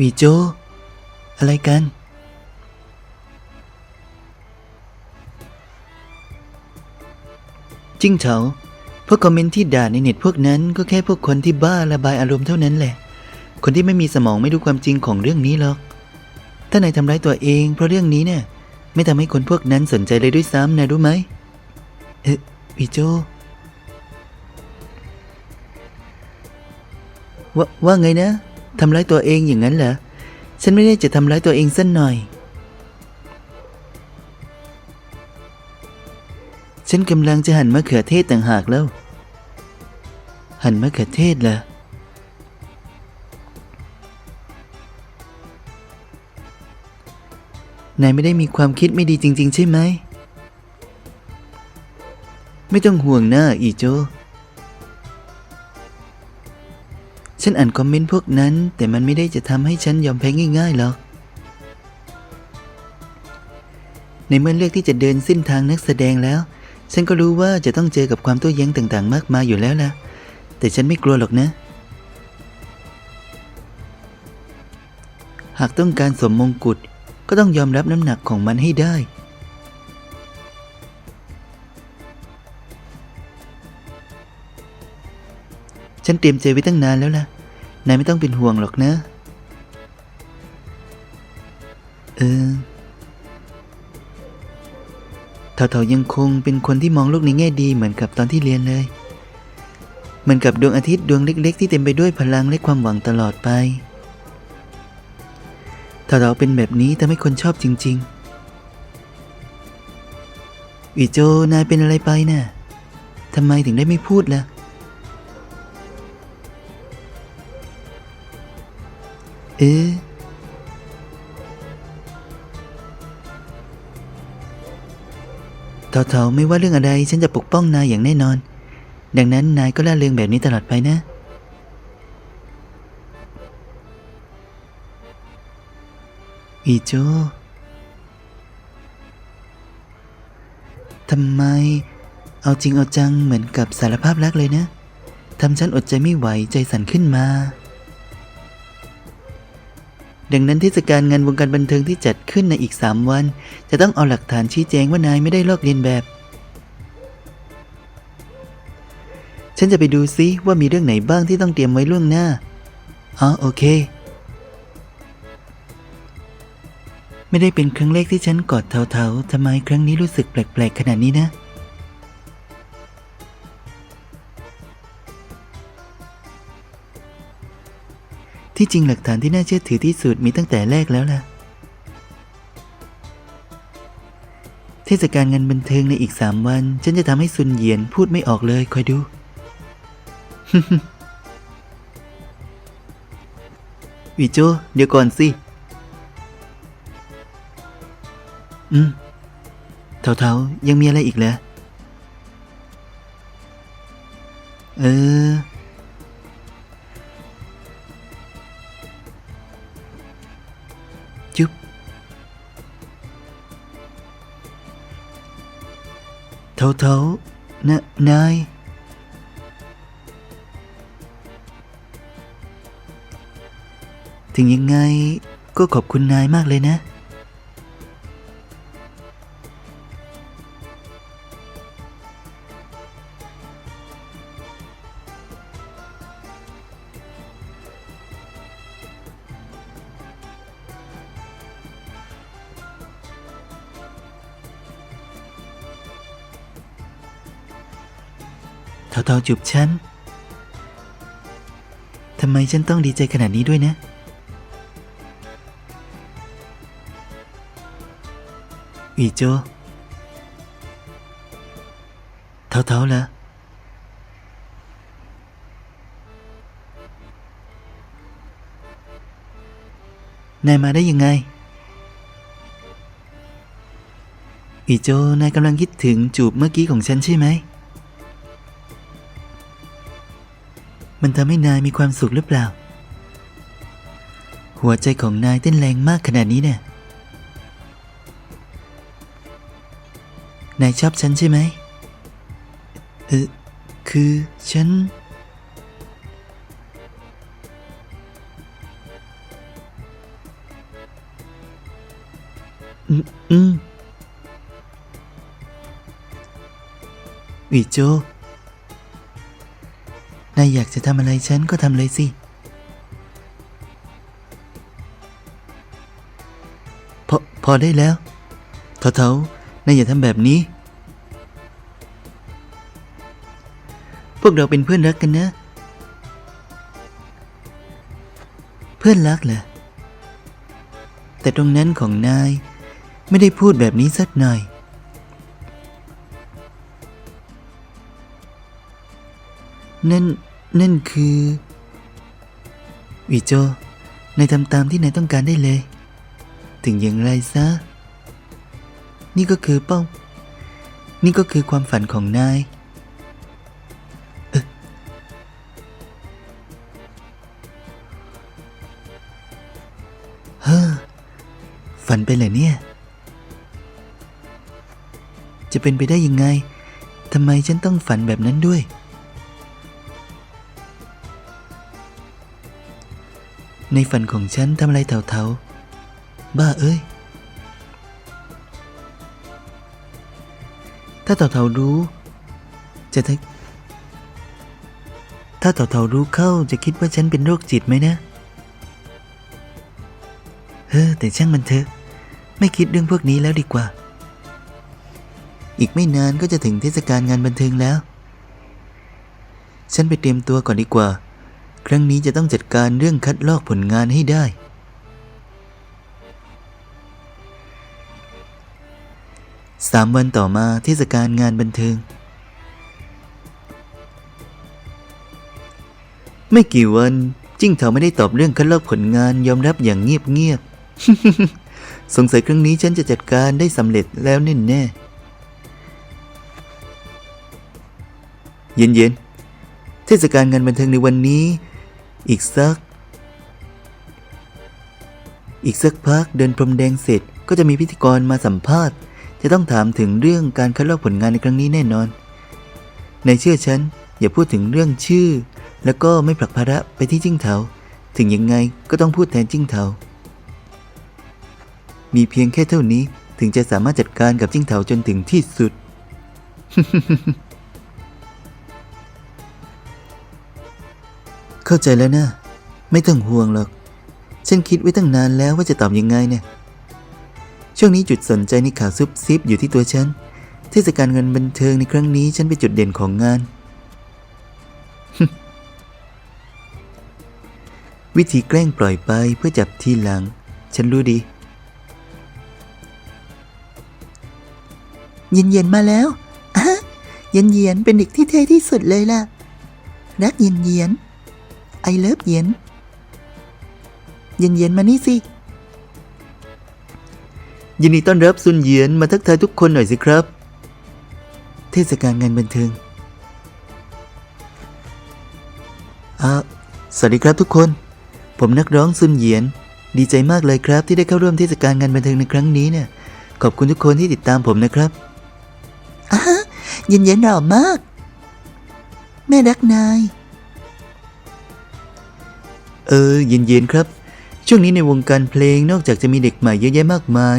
วีโจ อะไรกัน จิ้งเฉาพวกคอมเมนต์ที่ด่าในเน็ตพวกนั้นก็แค่พวกคนที่บ้าระบายอารมณ์เท่านั้นแหละ คนที่ไม่มีสมองไม่รู้ความจริงของเรื่องนี้หรอก ถ้านายทำร้ายตัวเองเพราะเรื่องนี้เนี่ย ไม่ทำให้คนพวกนั้นสนใจเลยด้วยซ้ำนายรู้ไหม เอ๊ะวีโจวว่าไงนะ ทำร้ายตัวเองอย่างนั้นเหรอ ฉันไม่ได้จะทำร้ายตัวเองสักหน่อย ฉันกำลังจะหั่นมะเขือเทศต่างหากแล้ว หั่นมะเขือเทศเหรอ นายไม่ได้มีความคิดไม่ดีจริง ๆ ใช่ไหม ไม่ต้องห่วงนะอีโจ ฉันอ่านคอมเมนต์พวกนั้น แต่มันไม่ได้จะทำให้ฉันยอมแพ้ง่ายๆหรอก ในเมื่อเลือกที่จะเดินเส้นทางนักแสดงแล้ว ฉันก็รู้ว่าจะต้องเจอกับความโต้แย้งต่างๆ มากมายอยู่แล้วล่ะ แต่ฉันไม่กลัวหรอกนะ หากต้องการสวมมงกุฎก็ต้องยอมรับน้ำหนักของมันให้ได้ ฉันเตรียมใจไว้ตั้งนานแล้วล่ะ นายไม่ต้องเป็นห่วงหรอกนะ เออเถาๆยังคงเป็นคนที่มองโลกในแง่ดีเหมือนกับตอนที่เรียนเลย เหมือนกับดวงอาทิตย์ดวงเล็ก ๆ ที่เต็มไปด้วยพลังและความหวังตลอดไปเถาๆเป็นแบบนี้ทำให้คนชอบจริง ๆ อีโจนายเป็นอะไรไปนะ่ะทำไมถึงได้ไม่พูดล่ะ เอ๊เถาๆไม่ว่าเรื่องอะไรฉันจะปกป้องนายอย่างแน่นอน ดังนั้นนายก็ล่าเริงแบบนี้ตลอดไปนะ อีโจทำไม เอาจริงเอาจังเหมือนกับสารภาพรักเลยนะทำฉันอดใจไม่ไหวใจสั่นขึ้นมา ดังนั้นเทศกาลงานวงการบันเทิงที่จัดขึ้นในอีกสามวัน จะต้องเอาหลักฐานชี้แจงว่านายไม่ได้ลอกเลียนแบบ ฉันจะไปดูซิว่ามีเรื่องไหนบ้างที่ต้องเตรียมไว้ล่วงหน้า อ๋อโอเค ไม่ได้เป็นครั้งแรกที่ฉันกอดเทาๆทำไมครั้งนี้รู้สึกแปลกๆขนาดนี้นะ ที่จริงหลักฐานที่น่าเชื่อถือที่สุดมีตั้งแต่แรกแล้วล่ะ เทศกาลงานบันเทิงในอีกสามวัน ฉันจะทำให้ซุนเยียนพูดไม่ออกเลยคอยดู วิโจ เดี๋ยวก่อนสิ อืมเทาๆยังมีอะไรอีกเหรอเออ เทาๆนะนาย ถึงยังไงก็ขอบคุณนายมากเลยนะ จูบฉันทำไมฉันต้องดีใจขนาดนี้ด้วยนะ อีโจเทาๆแล้วนายมาได้ยังไง อีโจ นายกำลังคิดถึงจูบเมื่อกี้ของฉันใช่ไหม มันทำให้นายมีความสุขหรือเปล่า หัวใจของนายเต้นแรงมากขนาดนี้เนี่ย นายชอบฉันใช่ไหมเออคือฉัน อืมอืมวิโจ นายอยากจะทำอะไรฉันก็ทำเลยสิ พอพอได้แล้วเถาเถานายอย่าทำแบบนี้ พวกเราเป็นเพื่อนรักกันนะ เพื่อนรักเหรอ แต่ตรงนั้นของนายไม่ได้พูดแบบนี้สักหน่อยนั่น นั่นคือวิโจนายทำตามที่นายต้องการได้เลย ถึงอย่างไรซะ นี่ก็คือเป้า นี่ก็คือความฝันของนายเออเฮ้อฝันไปเหรอเนี่ย จะเป็นไปได้ยังไงทำไมฉันต้องฝันแบบนั้นด้วย ในฝันของฉันทำอะไรเถาๆ บ้าเอ้ย ถ้าเถาๆรู้ จะทถ้าเถาๆรู้เข้าจะคิดว่าฉันเป็นโรคจิตไหมนะ เฮ้อแต่ช่างมันเถอะ ไม่คิดเรื่องพวกนี้แล้วดีกว่า อีกไม่นานก็จะถึงเทศกาลงานบันเทิงแล้ว ฉันไปเตรียมตัวก่อนดีกว่า ครั้งนี้จะต้องจัดการเรื่องคัดลอกผลงานให้ได้ สามวันต่อมาเทศกาลงานบันเทิง ไม่กี่วันจิ้งเถาไม่ได้ตอบเรื่องคัดลอกผลงานยอมรับอย่างเงียบๆ สงสัยครั้งนี้ฉันจะจัดการได้สำเร็จแล้วแน่แน่เย็นๆ เทศกาลงานบันเทิงในวันนี้ อีกสัก อีกสักพักเดินพรมแดงเสร็จก็จะมีพิธีกรมาสัมภาษณ์ จะต้องถามถึงเรื่องการคัดลอกผลงานในครั้งนี้แน่นอน ในเชื่อฉัน อย่าพูดถึงเรื่องชื่อ แล้วก็ไม่ผลักภาระไปที่จิ้งเถาถึงยังไงก็ต้องพูดแทนจิ้งเถามีเพียงแค่เท่านี้ถึงจะสามารถจัดการกับจิ้งเถาจนถึงที่สุด เข้าใจแล้วนะ ไม่ต้องห่วงหรอก ฉันคิดไว้ตั้งนานแล้วว่าจะตอบยังไงเนี่ย ช่วงนี้จุดสนใจในข่าวซุบซิบอยู่ที่ตัวฉัน เทศกาลเงินบันเทิงในครั้งนี้ฉันเป็นจุดเด่นของงาน วิธีแกล้งปล่อยไปเพื่อจับทีหลัง ฉันรู้ดี เย็นเย็นๆมาแล้วเย็นเย็นๆเป็นเด็กที่เท่ที่สุดเลยล่ะ รักเย็นเย็น ไอเลิฟเย็น เย็นเย็นมานี่สิ ยินดีต้อนรับซุนเยียนมาทักทายทุกคนหน่อยสิครับ เทศกาลงานบันเทิงสวัสดีครับทุกคน ผมนักร้องซุนเหยียน ดีใจมากเลยครับที่ได้เข้าร่วมเทศกาลงานบันเทิงในครั้งนี้เนี่ย ขอบคุณทุกคนที่ติดตามผมนะครับอะฮะเย็นเย็นหล่อมาก แม่รักนาย เออเย็นๆครับ ช่วงนี้ในวงการเพลงนอกจากจะมีเด็กใหม่เยอะแยะมากมาย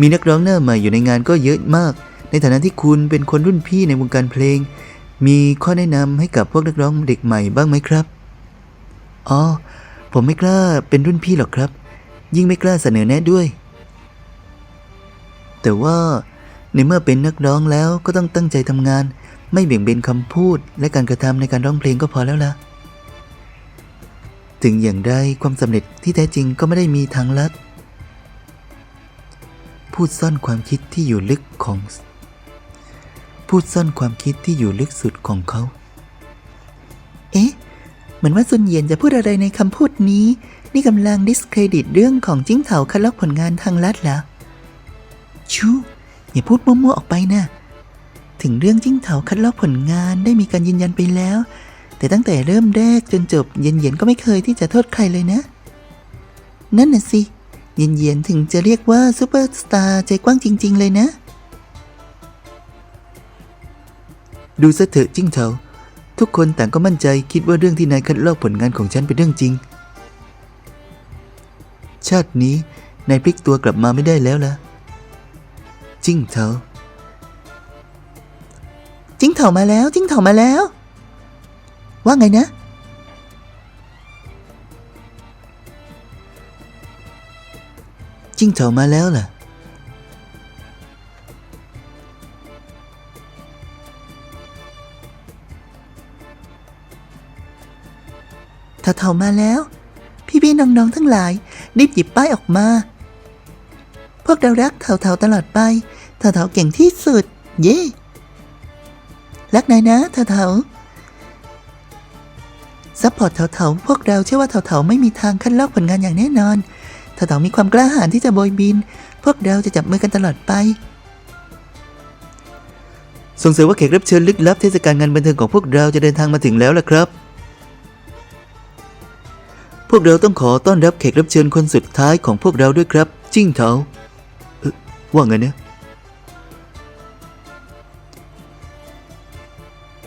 มีนักร้องหน้าใหม่อยู่ในงานก็เยอะมาก ในฐานะที่คุณเป็นคนรุ่นพี่ในวงการเพลง มีข้อแนะนำให้กับพวกนักร้องเด็กใหม่บ้างไหมครับ อ๋อ ผมไม่กล้าเป็นรุ่นพี่หรอกครับ ยิ่งไม่กล้าเสนอแนะด้วย แต่ว่าในเมื่อเป็นนักร้องแล้วก็ต้องตั้งใจทำงาน ไม่เบี่ยงเบนคำพูด และการกระทำในการร้องเพลงก็พอแล้วล่ะ ถึงอย่างใดความสำเร็จที่แท้จริงก็ไม่ได้มีทางลัด พูดซ่อนความคิดที่อยู่ลึกของ พูดซ่อนความคิดที่อยู่ลึกสุดของเขา เอ๊ะ เหมือนว่าซุนเย็นจะพูดอะไรในคำพูดนี้ นี่กำลังดิสเครดิตเรื่องของจิ้งเถาคัดลอกผลงานทางลัดเหรอ ชูอย่าพูดมั่วๆออกไปนะ ถึงเรื่องจิ้งเถาคัดลอกผลงานได้มีการยืนยันไปแล้ว แต่ตั้งแต่เริ่มแรกจนจบเย็นๆก็ไม่เคยที่จะโทษใครเลยนะ นั่นน่ะสิ เย็นๆถึงจะเรียกว่าซูเปอร์สตาร์ใจกว้างจริง ๆ เลยนะ ดูซะเถอะจิ้งเถาทุกคนต่างก็มั่นใจคิดว่าเรื่องที่นายคัดลอกผลงานของฉันเป็นเรื่องจริง ชาตินี้นายพลิกตัวกลับมาไม่ได้แล้วล่ะ จิ้งเถาจิ้งเถามาแล้ว จิ้งเถามาแล้ว ว่าไงนะ จิ้งเถามาแล้วล่ะเถาเถามาแล้ว พี่ๆน้องๆทั้งหลาย รีบหยิบป้ายออกมา พวกเรารักเถาเถาตลอดไปเถาเถาเก่งที่สุด เย่รักนายนะเถาเถา ซัพพอร์ตเถาเถาพวกเราเชื่อว่าเถาเถาไม่มีทางคัดลอกผลงานอย่างแน่นอนเถาเถามีความกล้าหาญที่จะโบยบิน พวกเราจะจับมือกันตลอดไป สงสัยว่าแขกรับเชิญลึกลับเทศกาลงานบันเทิงของพวกเราจะเดินทางมาถึงแล้วล่ะครับ พวกเราต้องขอต้อนรับแขกรับเชิญคนสุดท้ายของพวกเราด้วยครับ จิ้งเถาว่าไงนะ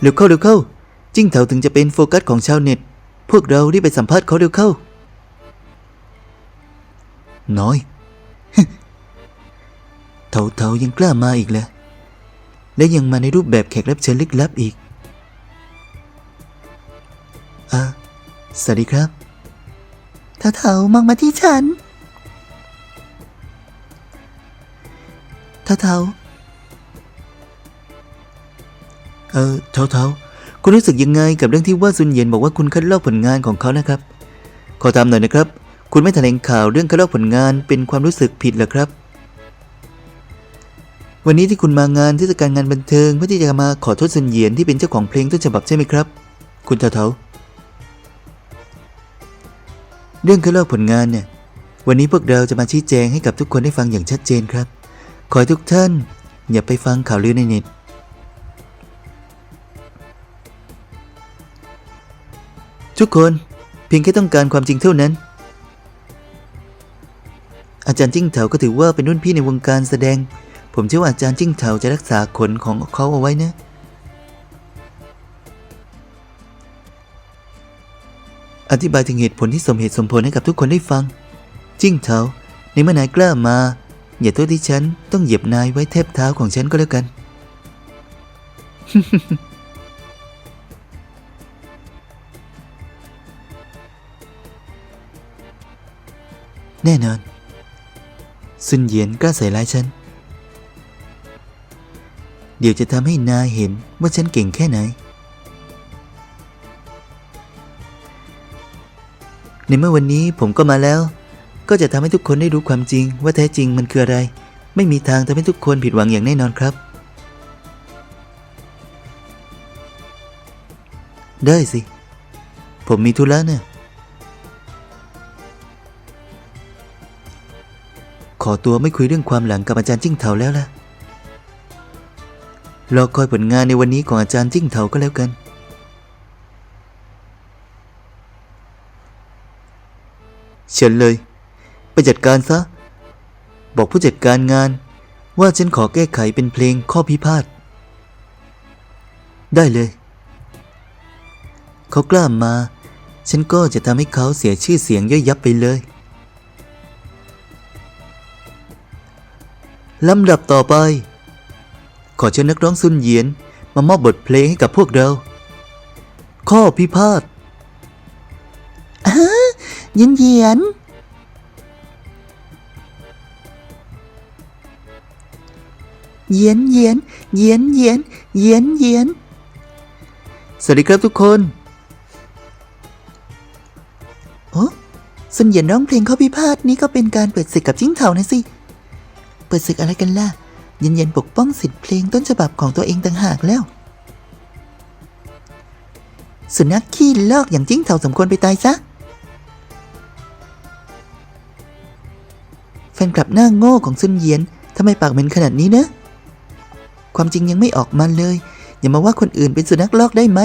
เร็วเข้าเร็วเข้า จิ้งเถาถึงจะเป็นโฟกัสของชาวเน็ต พวกเรารีบไปสัมภาษณ์เขาเร็วเข้า น้อยเถาเถายังกล้ามาอีกเลยและยังมาในรูปแบบแขกรับเชิญลึกลับอีกอ่าสวัสดีครับเถาเถามองมาที่ฉันเถาเถาเออเทาเทา คุณรู้สึกยังไงกับเรื่องที่ว่าซุนเย็นบอกว่าคุณคัดลอกผลงานของเขานะครับ ขอตามหน่อยนะครับ คุณไม่แถลงข่าวเรื่องคัดลอกผลงานเป็นความรู้สึกผิดหรอครับ วันนี้ที่คุณมางานเทศกาลงานบันเทิงเพื่อที่จะมาขอโทษซุนเยียนที่เป็นเจ้าของเพลงต้นฉบับใช่ไหมครับ คุณเทาเทาเรื่องคัดลอกผลงานเนี่ย วันนี้พวกเราจะมาชี้แจงให้กับทุกคนได้ฟังอย่างชัดเจนครับ ขอให้ทุกท่านอย่าไปฟังข่าวลือในเน็ต ทุกคนเพียงแค่ต้องการความจริงเท่านั้น อาจารย์จิ้งเถาก็ถือว่าเป็นรุ่นพี่ในวงการแสดง ผมเชื่อว่าอาจารย์จิ้งเถาจะรักษาขนของเขาเอาไว้นะอธิบายถึงเหตุผลที่สมเหตุสมผลให้กับทุกคนได้ฟัง จิ้งเถาในเมื่อนายกล้ามา อย่าโทษที่ฉันต้องเหยียบนายไว้แทบเท้าของฉันก็แล้วกัน แน่นอนซุนเหยียนกล้าใส่ร้ายฉัน เดี๋ยวจะทำให้นายเห็นว่าฉันเก่งแค่ไหน ในเมื่อวันนี้ผมก็มาแล้ว ก็จะทำให้ทุกคนได้รู้ความจริง ว่าแท้จริงมันคืออะไร ไม่มีทางทำให้ทุกคนผิดหวังอย่างแน่นอนครับ ได้สิ ผมมีธุระเนะ่ะ ขอตัวไม่คุยเรื่องความหลังกับอาจารย์จิ้งเถาแล้วล่ะรอคอยผลงานในวันนี้ของอาจารย์จิ้งเถาก็แล้วกัน เชิญเลย ไปจัดการซะ บอกผู้จัดการงาน ว่าฉันขอแก้ไขเป็นเพลงข้อพิพาท ได้เลย เขากล้ามาฉันก็จะทำให้เขาเสียชื่อเสียงย่อยยับไปเลย ลำดับต่อไป ขอเชิญนักร้องซุนเยียน มามอบบทเพลงให้กับพวกเรา ข้อพิพาทเยีนเยียน เยียนเยียน เยียนเยียน เยียนเยียน สวัสดีครับทุกคนโอ้สุนเยียนร้องเพลงข้อพิพาทนี่ก็เป็นการเปิดศึกกับจิ้งเถานะสิ ปิดศึกอะไรกันล่ะ เย็นเย็นปกป้องสิทธิ์เพลงต้นฉบับของตัวเองต่างหากแล้ว สุนัขขี้ลอกอย่างจิ้งเถาสมควรไปตายซะ แฟนคลับหน้าโง่ของซุนเยียนทำไมปากเหม็นขนาดนี้นะความจริงยังไม่ออกมาเลย อย่ามาว่าคนอื่นเป็นสุนัขลอกได้ไหม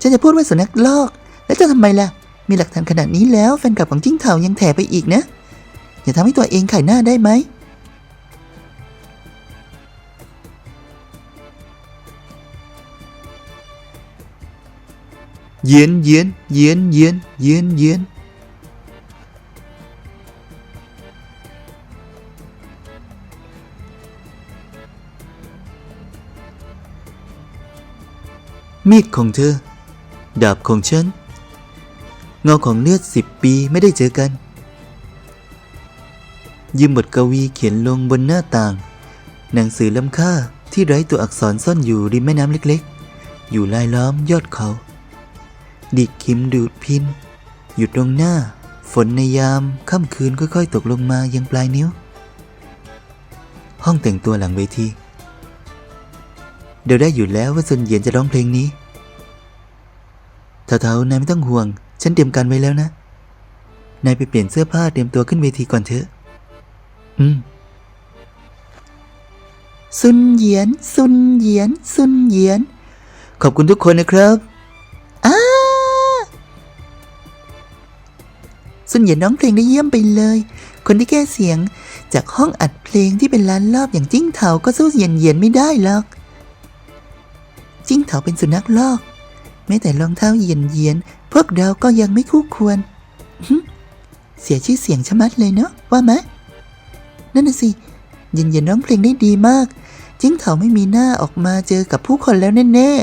ฉันจะพูดว่าสุนัขลอก แล้วจะทำไมล่ะ มีหลักฐานขนาดนี้แล้วแฟนคลับของจิ้งเถายังแถไปอีกนะ อย่าทำให้ตัวเองไข่หน้าได้ไหม เย็นเย็นเย็นเย็นเย็นเย็นมีดของเธอ ดาบของฉัน เงาของเลือดสิบปีไม่ได้เจอกัน ยืมบทกวีเขียนลงบนหน้าต่าง หนังสือล้ำค่าที่ไร้ตัวอักษรซ่อนอยู่ริมแม่น้ำเล็กๆ อยู่ลายล้อมยอดเขา ดิกคิมดูดพินหยุดตรงหน้า ฝนในยามค่ำคืนค่อยๆ ตกลงมายังปลายนิ้ว ห้องแต่งตัวหลังเวทีเดี๋ยวได้อยู่แล้วว่าซุนเหยียนจะร้องเพลงนี้เท่าๆนายไม่ต้องห่วง ฉันเตรียมการไว้แล้วนะ นายไปเปลี่ยนเสื้อผ้าเตรียมตัวขึ้นเวทีก่อนเถอะ อืมซุนเหยียน ซุนเหยียน ซุนเหยียน ขอบคุณทุกคนนะครับอ้าซุนเหยียนร้องเพลงได้เยี่ยมไปเลย คนที่แก้เสียงจากห้องอัดเพลงที่เป็นล้านรอบอย่างจิ้งเถาก็สู้เหยียนเหยียนไม่ได้หรอก จิ้งเถาเป็นสุนัขลอก แม้แต่รองเท้าเหยียนเหยียน พวกเราก็ยังไม่คู่ควร เสียชื่อเสียงชะมัดเลยเนาะว่าไหม นั่นน่ะสิ เยียนเยียนร้องเพลงได้ดีมาก จิ้งเถาไม่มีหน้าออกมาเจอกับผู้คนแล้วแน่ๆ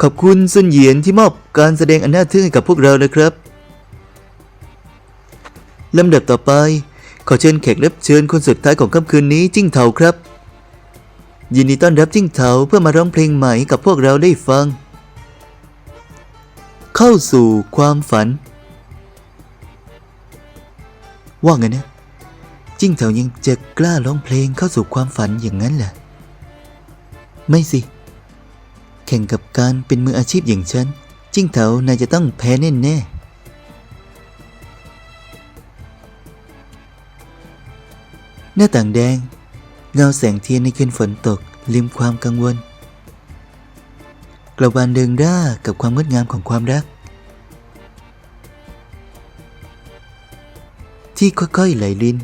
ขอบคุณซุนเหยียนที่มอบการแสดงอันน่าทึ่งให้กับพวกเรานะครับลำดับต่อไป ขอเชิญแขกรับเชิญคนสุดท้ายของค่ำคืนนี้จิ้งเถาครับ ยินดีต้อนรับจิ้งเถาเพื่อมาร้องเพลงใหม่กับพวกเราได้ฟัง เข้าสู่ความฝัน ว่าไงนะจิ้งเถายังจะกล้าร้องเพลงเข้าสู่ความฝันอย่างนั้นเหรอไม่สิ แข่งกับการเป็นมืออาชีพอย่างฉัน จิ้งเถานายจะต้องแพ้แน่แน่ๆหน้าต่างแดง เงาแสงเทียนในคืนฝนตกลืมความกังวลกระวานเดิงร่ากับความงดงามของความรัก ที่ค่อยๆไหลลิน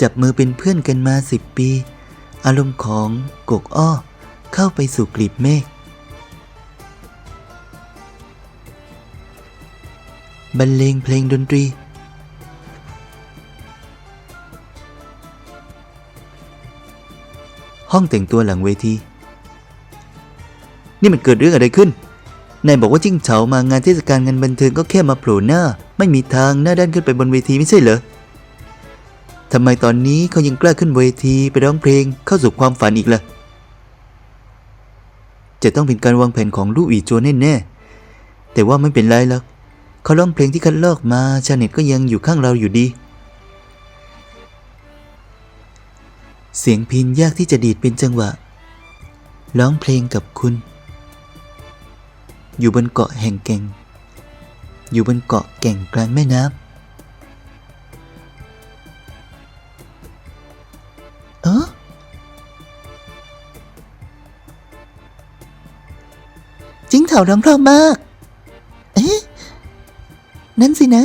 จับมือเป็นเพื่อนกันมาสิบปี อารมณ์ของกกอ้อ เข้าไปสู่กลีบเมฆบรรเลงเพลงดนตรี ห้องแต่งตัวหลังเวที นี่มันเกิดเรื่องอะไรขึ้น นายบอกว่าจิ้งเฉามางานเทศกาลงานบันเทิงก็แค่มาโผล่หน้า ไม่มีทางหน้าด้านขึ้นไปบนเวทีไม่ใช่เหรอทำไมตอนนี้เขายังกล้าขึ้นเวทีไปร้องเพลงเข้าสู่ความฝันอีกล่ะ จะต้องเป็นการวางแผนของลู่อีโจวแน่แต่ว่าไม่เป็นไรหรอกเขาร้องเพลงที่คัดลอกมาชาเน็ตก็ยังอยู่ข้างเราอยู่ดี เสียงพินยากที่จะดีดเป็นจังหวะร้องเพลงกับคุณ อยู่บนเกาะแห่งแก่ง อยู่บนเกาะแก่งกลางแม่น้ำเออจิ้งเถาร้องเพราะมาก เอ๊ะ นั่นสินะ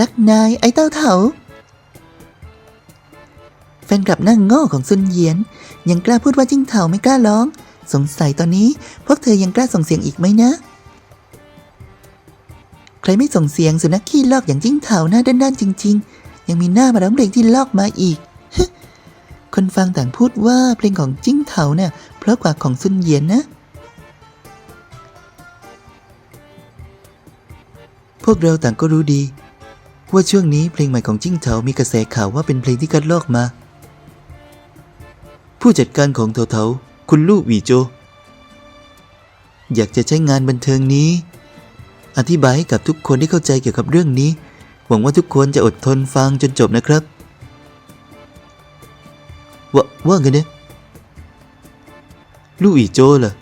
ลักนายไอ้เต้าเถาแฟนกลับนั่งโง่ของซุนเยียน ยังกล้าพูดว่าจิ้งเถาไม่กล้าร้อง สงสัยตอนนี้พวกเธอยังกล้าส่งเสียงอีกไหมนะ ใครไม่ส่งเสียงสุนัขขี้ลอกอย่างจิ้งเถาหน้าด้านๆจริง ๆ ยังมีหน้ามาร้องเพลงที่ลอกมาอีก คนฟังต่างพูดว่าเพลงของจิ้งเถาเนี่ยเพราะกว่าของซุนเยียนนะ พวกเราต่างก็รู้ดี ว่าช่วงนี้เพลงใหม่ของจิ้งเถามีกระแสข่าวว่าเป็นเพลงที่คัดลอกมา ผู้จัดการของเถาเถา คุณลู่หวีโจ อยากจะใช้งานบันเทิงนี้ อธิบายให้กับทุกคนได้เข้าใจเกี่ยวกับเรื่องนี้ หวังว่าทุกคนจะอดทนฟังจนจบนะครับ ว่าว่าไงเนี่ยลู่หวีโจเหรอ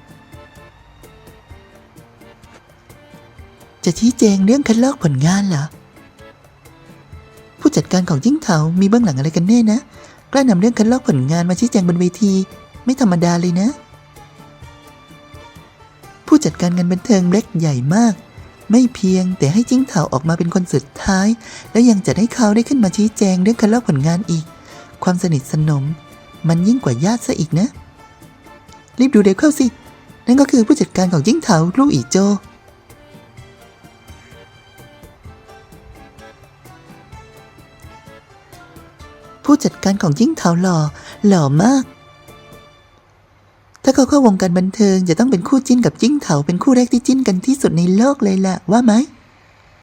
จะชี้แจงเรื่องคัดลอกผลงานเหรอ ผู้จัดการของจิ้งเถามีเบื้องหลังอะไรกันแน่นะ กล้านำเรื่องคัดลอกผลงานมาชี้แจงบนเวที ไม่ธรรมดาเลยนะ ผู้จัดการงานบันเทิงเล็กใหญ่มาก ไม่เพียงแต่ให้จิ้งเถาออกมาเป็นคนสุดท้าย แล้วยังจะให้เขาได้ขึ้นมาชี้แจงเรื่องคัดลอกผลงานอีก ความสนิทสนม มันยิ่งกว่าญาติซะอีกนะ รีบดูเดี๋ยวเข้าสิ นั่นก็คือผู้จัดการของจิ้งเถาลูกอีโจผู้จัดการของยิ่งเถาหล่อหล่อมาก ถ้าเขาเข้าวงการบันเทิงจะต้องเป็นคู่จิ้นกับจิ้งเถาเป็นคู่แรกที่จิ้นกันที่สุดในโลกเลยแหละว่าไหม